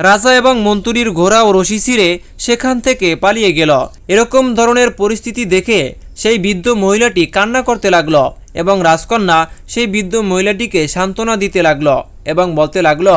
রাজা এবং মন্ত্রীর ঘোড়া ও রশি ছিঁড়ে সেখান থেকে পালিয়ে গেল। এরকম ধরনের পরিস্থিতি দেখে সেই বৃদ্ধ মহিলাটি কান্না করতে লাগল এবং রাজকন্যা সেই বৃদ্ধ মহিলাটিকে সান্ত্বনা দিতে লাগল এবং বলতে লাগল,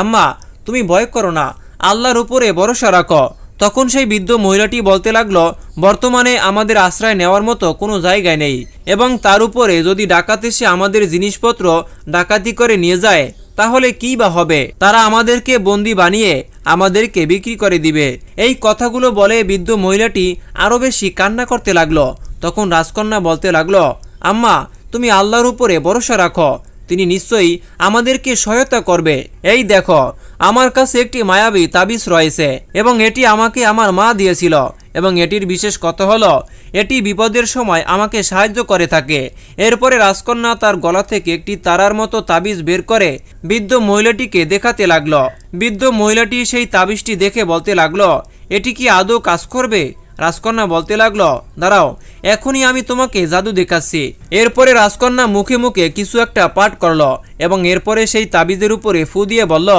আম্মা, তুমি ভয় করো না, আল্লাহর উপরে ভরসা রাখো। তখন সেই বৃদ্ধ মহিলাটি বলতে লাগল, বর্তমানে আমাদের আশ্রয় নেওয়ার মতো কোনো জায়গায় নেই এবং তার উপরে যদি ডাকাত এসে আমাদের জিনিসপত্র ডাকাতি করে নিয়ে যায় তাহলে কি বা হবে? তারা আমাদেরকে বন্দি বানিয়ে আমাদেরকে বিক্রি করে দিবে। এই কথাগুলো বলে বৃদ্ধ মহিলাটি আরও বেশি কান্না করতে লাগল। তখন রাজকন্যা বলতে লাগল, আম্মা, তুমি আল্লাহর উপরে ভরসা রাখো। তিনি নিশ্চয়ই আমাদেরকে সহায়তা করবে। এই দেখো, আমার কাছে একটি মায়াবী তাবিজ রয়েছে এবং এটি আমাকে আমার মা দিয়েছিল। এবং এটির বিশেষ কথা হলো, এটি বিপদের সময় আমাকে সাহায্য করে থাকে। এরপরে রাজকন্যা তার গলা থেকে একটি তারার মতো তাবিজ বের করে বৃদ্ধ মহিলাটিকে দেখাতে লাগল। বৃদ্ধ মহিলাটি সেই তাবিজটি দেখে বলতে লাগল, এটি কি আদৌ কাজ করবে? রাজকন্যা বলতে লাগল, দাঁড়াও, এখনই আমি তোমাকে জাদু দেখাচ্ছি। এরপরে রাজকন্যা মুখে মুখে কিছু একটা পাঠ করল এবং এরপরে সেই তাবিজের উপরে ফু দিয়ে বলল,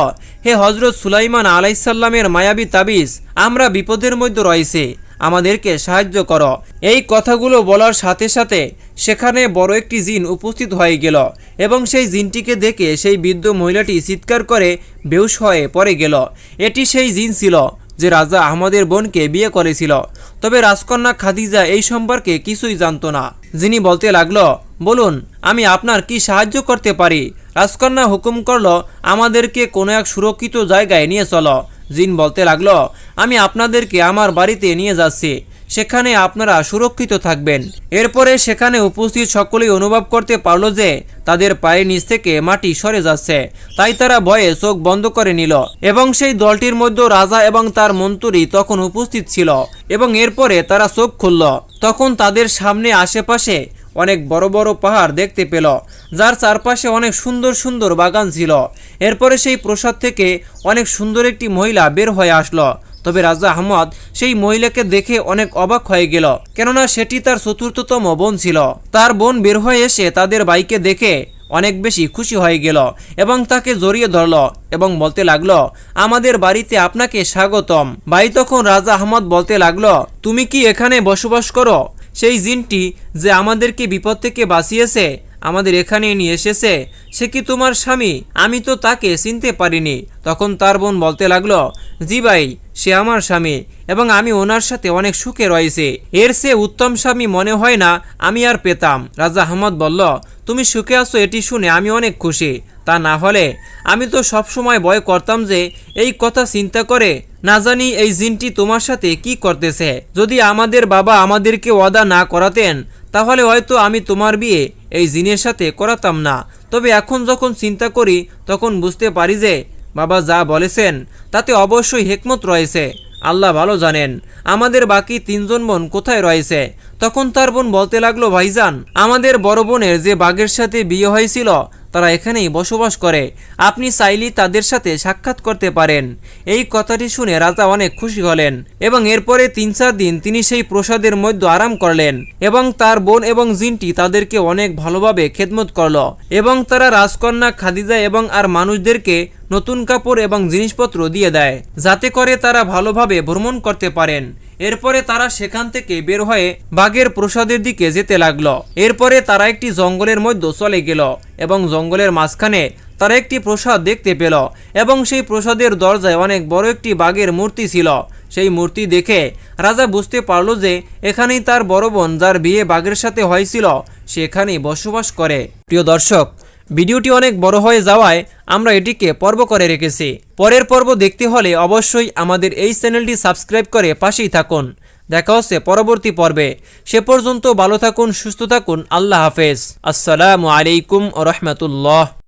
হে হজরত সুলাইমান আলাইসাল্লামের মায়াবী তাবিজ, আমরা বিপদের মধ্যে রয়েছে। আমাদেরকে সাহায্য করো। এই কথাগুলো বলার সাথে সাথে সেখানে বড় একটি জিন উপস্থিত হয়ে গেল এবং সেই জিনটিকে দেখে সেই বৃদ্ধ মহিলাটি চিৎকার করে বেউস হয়ে পড়ে গেল। এটি সেই জিন ছিল যে রাজা আহমদের বোনকে বিয়ে করেছিল। তবে রাজকন্যা খাদিজা এই সম্পর্কে কিছুই জানতো না। যিনি বলতে লাগল, বলুন, আমি আপনার কি সাহায্য করতে পারি? রাজকন্যা হুকুম করল, আমাদেরকে কোনো এক সুরক্ষিত জায়গায় নিয়ে চলো। জিন বলতে লাগল, আমি আপনাদেরকে আমার বাড়িতে নিয়ে যাচ্ছি। সেখানে আপনারা সুরক্ষিত থাকবেন। এরপরে সেখানে উপস্থিত সকলেই অনুভব করতে পারল যে তাদের পায়ের নিচ থেকে মাটি সরে যাচ্ছে। তাই তারা ভয়ে চোখ বন্ধ করে নিল এবং সেই দলটির মধ্যে রাজা এবং তার মন্ত্রী তখন উপস্থিত ছিল এবং এরপরে তারা চোখ খুলল। তখন তাদের সামনে আশেপাশে অনেক বড় বড় পাহাড় দেখতে পেল, যার চারপাশে অনেক সুন্দর সুন্দর বাগান ছিল। এরপরে সেই প্রসাদ থেকে অনেক সুন্দর একটি মহিলা বের হয়ে আসলো। তবে রাজা আহমদ সেই মহিলাকে দেখে অনেক অবাক হয়ে গেল, কেননা সেটি তার চতুর্থতম বোন ছিল। তার বোন বের হয়ে এসে তাদের বাইকে দেখে অনেক বেশি খুশি হয়ে গেল এবং তাকে জড়িয়ে ধরল এবং বলতে লাগল, আমাদের বাড়িতে আপনাকে স্বাগতম। ভাই তখন রাজা আহমদ বলতে লাগল, তুমি কি এখানে বসবাস করো? সেই জিনটি যে আমাদেরকে বিপদ থেকে বাঁচিয়েছে আমাদের এখানে নিয়ে এসেছে, সে কি তোমার স্বামী? আমি তো তাকে চিনতে পারিনি। তখন তার বোন বলতে লাগল, জি ভাই, সে আমার স্বামী এবং আমি ওনার সাথে অনেক সুখে রয়েছে। এর সে উত্তম স্বামী মনে হয় না, আমি আর পেতাম। রাজা আহমদ বলল, তুমি সুখে আছো এটি শুনে আমি অনেক খুশি। তা না হলে আমি তো সবসময় ভয় করতাম যে এই কথা চিন্তা করে না জানি এই জিনটি তোমার সাথে কি করতেছে। যদি আমাদের বাবা আমাদেরকে ওয়াদা না করাতেন তাহলে হয়তো আমি তোমার বিয়ে এই জিনের সাথে করাতাম না। তবে এখন যখন চিন্তা করি, তখন বুঝতে পারি যে, বাবা যা বলেছেন, তাতে অবশ্যই হেকমত রয়েছে। আল্লাহ ভালো জানেন। আমাদের বাকি তিনজন বোন কোথায় রয়েছে? তখন তার বোন বলতে লাগল, ভাইজান, আমাদের বড় বোনের যে বাঘের সাথে বিয়ে হয়েছিল তারা এখানেই বসবাস করে। আপনি চাইলেই তাদের সাথে সাক্ষাৎ করতে পারেন। এই কথাটি শুনে রাজা অনেক খুশি হলেন এবং এরপরে তিন চার দিন তিনি সেই প্রসাদের মধ্যে আরাম করলেন এবং তার বোন এবং জিনটি তাদেরকে অনেক ভালোভাবে খেদমত করল এবং তারা রাজকন্যা খাদিজা এবং আর মানুষদেরকে নতুন কাপড় এবং জিনিসপত্র দিয়ে দেয়, যাতে করে তারা ভালোভাবে ভ্রমণ করতে পারেন। এরপরে তারা সেখান থেকে বের হয়ে বাঘের প্রসাদের দিকে যেতে লাগল। এরপরে তারা একটি জঙ্গলের মধ্যে চলে গেল এবং জঙ্গলের মাঝখানে তারা একটি প্রসাদ দেখতে পেল এবং সেই প্রসাদের দরজায় অনেক বড় একটি বাঘের মূর্তি ছিল। সেই মূর্তি দেখে রাজা বুঝতে পারল যে এখানেই তার বড় বোন যার বিয়ে বাঘের সাথে হয়েছিল, সেখানেই বসবাস করে। প্রিয় দর্শক ভিডিওটি অনেক বড় হয়ে যাওয়ায় আমরা এটিকে পর্ব করে রেখেছি। পরের পর্ব দেখতে হলে অবশ্যই আমাদের এই চ্যানেলটি সাবস্ক্রাইব করে পাশেই থাকুন। দেখা হচ্ছে পরবর্তী পর্বে। সে পর্যন্ত ভালো থাকুন, সুস্থ থাকুন। আল্লাহ হাফেজ। আসসালামু আলাইকুম রহমতুল্লাহ।